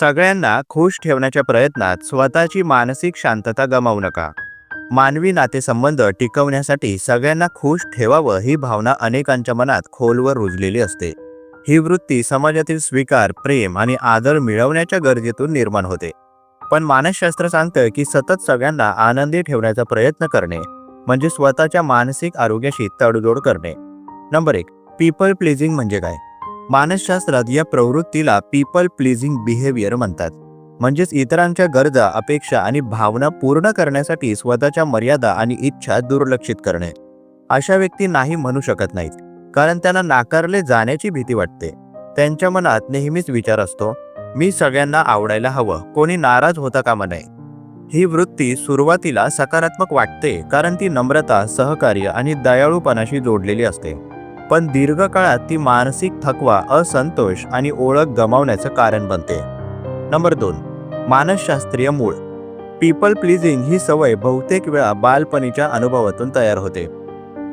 सगळ्यांना खुश ठेवण्याच्या प्रयत्नात स्वतःची मानसिक शांतता गमावू नका. मानवी नातेसंबंध टिकवण्यासाठी सगळ्यांना खुश ठेवावं ही भावना अनेकांच्या मनात खोलवर रुजलेली असते. ही वृत्ती समाजातील स्वीकार प्रेम आणि आदर मिळवण्याच्या गरजेतून निर्माण होते. पण मानसशास्त्र सांगतं की सतत सगळ्यांना आनंदी ठेवण्याचा प्रयत्न करणे म्हणजे स्वतःच्या मानसिक आरोग्याशी तडजोड करणे. नंबर एक पीपल प्लेझिंग म्हणजे काय? मानसशास्त्रात या प्रवृत्तीला पीपल प्लीजिंग बिहेवियर म्हणतात. म्हणजेच इतरांच्या गरजा अपेक्षा आणि भावना पूर्ण करण्यासाठी स्वतःच्या मर्यादा आणि इच्छा दुर्लक्षित करणे. अशा व्यक्ती नाही म्हणू शकत नाहीत कारण त्यांना नाकारले जाण्याची भीती वाटते. त्यांच्या मनात नेहमीच विचार असतो मी सगळ्यांना आवडायला हवं कोणी नाराज होता कामा नये. ही वृत्ती सुरुवातीला सकारात्मक वाटते कारण ती नम्रता सहकार्य आणि दयाळूपणाशी जोडलेली असते. पण दीर्घकाळात ती मानसिक थकवा असंतोष आणि ओळख गमावण्याचं कारण बनते. नंबर दोन मानसशास्त्रीय मूळ. पीपल प्लीजिंग ही सवय बहुतेक वेळा बालपणीच्या अनुभवातून तयार होते.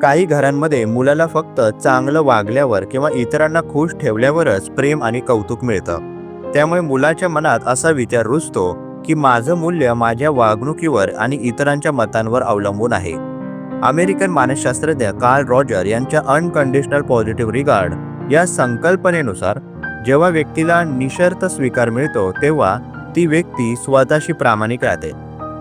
काही घरांमध्ये मुलाला फक्त चांगलं वागल्यावर किंवा इतरांना खुश ठेवल्यावरच प्रेम आणि कौतुक मिळतं. त्यामुळे मुलाच्या मनात असा विचार रुजतो की माझं मूल्य माझ्या वागणुकीवर आणि इतरांच्या मतांवर अवलंबून आहे. अमेरिकन मानसशास्त्रज्ञ कार्ल रॉजर यांच्या अनकंडिशनल पॉझिटिव्ह रिगार्ड या संकल्पनेनुसार जेव्हा व्यक्तीला निशर्त स्वीकार मिळतो तेव्हा ती व्यक्ती स्वतःशी प्रामाणिक राहते.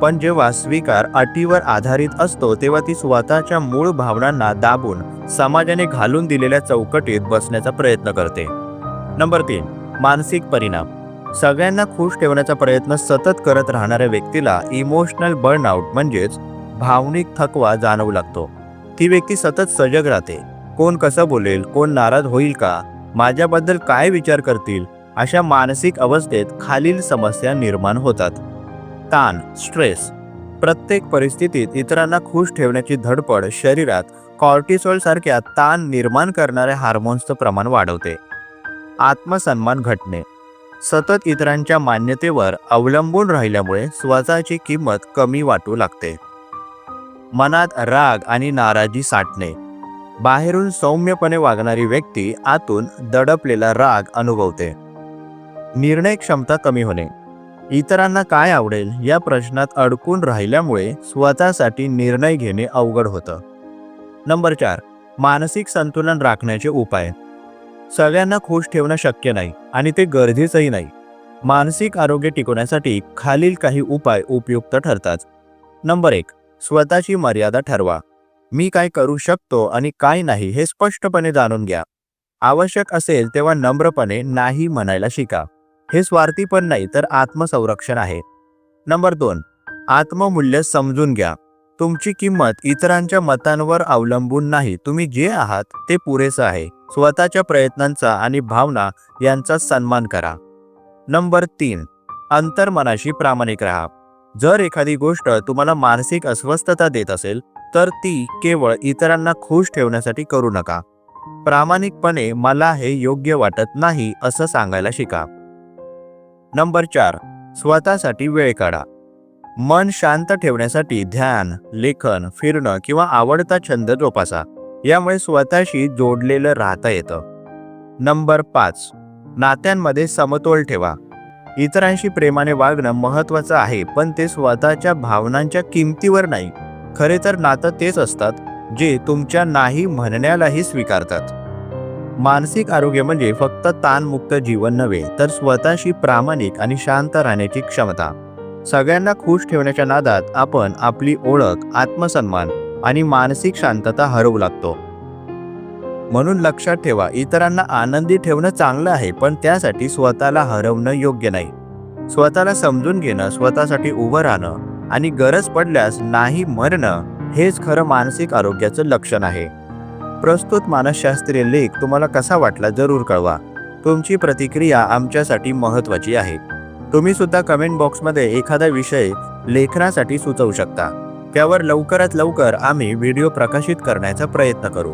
पण जेव्हा स्वीकार अटीवर आधारित असतो तेव्हा ती स्वतःच्या मूळ भावनांना दाबून समाजाने घालून दिलेल्या चौकटीत बसण्याचा प्रयत्न करते. नंबर तीन मानसिक परिणाम. सगळ्यांना खुश ठेवण्याचा प्रयत्न सतत करत राहणाऱ्या व्यक्तीला इमोशनल बर्नआउट म्हणजेच भावनिक थकवा जाणवू लागतो. ती व्यक्ती सतत सजग राहते. कोण कसं बोलेल कोण नाराज होईल का? माझ्याबद्दल काय विचार करतील? अशा मानसिक अवस्थेत खालील समस्या निर्माण होतात. ताण स्ट्रेस. प्रत्येक परिस्थितीत इतरांना खुश ठेवण्याची धडपड शरीरात कॉर्टिसॉलसारख्या ताण निर्माण करणाऱ्या हार्मोन्सचं प्रमाण वाढवते. आत्मसन्मान घटणे. सतत इतरांच्या मान्यतेवर अवलंबून राहिल्यामुळे स्वतःची किंमत कमी वाटू लागते. मनात राग आणि नाराजी साठणे. बाहेरून सौम्यपणे वागणारी व्यक्ती आतून दडपलेला राग अनुभवते. निर्णय क्षमता कमी होणे. इतरांना काय आवडेल या प्रश्नात अडकून राहिल्यामुळे स्वतःसाठी निर्णय घेणे अवघड होतं. नंबर चार मानसिक संतुलन राखण्याचे उपाय. सगळ्यांना खुश ठेवणं शक्य नाही आणि ते गरजेचंही नाही. मानसिक आरोग्य टिकवण्यासाठी खालील काही उपाय उपयुक्त ठरतात. नंबर एक स्वतःची मर्यादा ठरवा. मी काय करू शकतो आणि काय नाही हे स्पष्टपणे जाणून घ्या. आवश्यक असेल तेव्हा नम्रपणे नाही म्हणायला शिका. हे स्वार्थी पण नाही तर आत्मसंरक्षण आहे. नंबर दोन. आत्ममूल्य समजून घ्या. तुमची किंमत इतरांच्या मतांवर अवलंबून नाही. तुम्ही जे आहात ते पुरेसं आहे. स्वतःच्या प्रयत्नांचा आणि भावना यांचा सन्मान करा. नंबर तीन. अंतर्मनाशी प्रामाणिक राहा. जर एखादी गोष्ट तुम्हाला मानसिक अस्वस्थता देत असेल तर ती केवळ इतरांना खुश ठेवण्यासाठी करू नका. प्रामाणिकपणे मला हे योग्य वाटत नाही असं सांगायला शिका. नंबर चार स्वतःसाठी वेळ काढा. मन शांत ठेवण्यासाठी ध्यान लेखन फिरणं किंवा आवडता छंद जोपासा. यामुळे स्वतःशी जोडलेलं राहता येतं. नंबर पाच नात्यांमध्ये समतोल ठेवा. इतरांशी प्रेमाने वागणं महत्त्वाचं आहे पण ते स्वतःच्या भावनांच्या किमतीवर नाही. खरे तर नातं तेच असतात जे तुमच्या नाही म्हणण्यालाही स्वीकारतात. मानसिक आरोग्य म्हणजे फक्त ताणमुक्त जीवन नव्हे तर स्वतःशी प्रामाणिक आणि शांत राहण्याची क्षमता. सगळ्यांना खुश ठेवण्याच्या नादात आपण आपली ओळख आत्मसन्मान आणि मानसिक शांतता हरवू लागतो. म्हणून लक्षात ठेवा इतरांना आनंदी ठेवणं चांगलं आहे पण त्यासाठी स्वतःला हरवणं योग्य नाही. स्वतःला समजून घेणं स्वतःसाठी उभं राहणं आणि गरज पडल्यास नाही मरणं हेच खरं मानसिक आरोग्याचं लक्षण आहे. प्रस्तुत मानसशास्त्रीय लेख तुम्हाला कसा वाटला जरूर कळवा. तुमची प्रतिक्रिया आमच्यासाठी महत्त्वाची आहे. तुम्ही सुद्धा कमेंट बॉक्समध्ये एखादा विषय लेखनासाठी सुचवू शकता. त्यावर लवकरात लवकर आम्ही व्हिडिओ प्रकाशित करण्याचा प्रयत्न करू.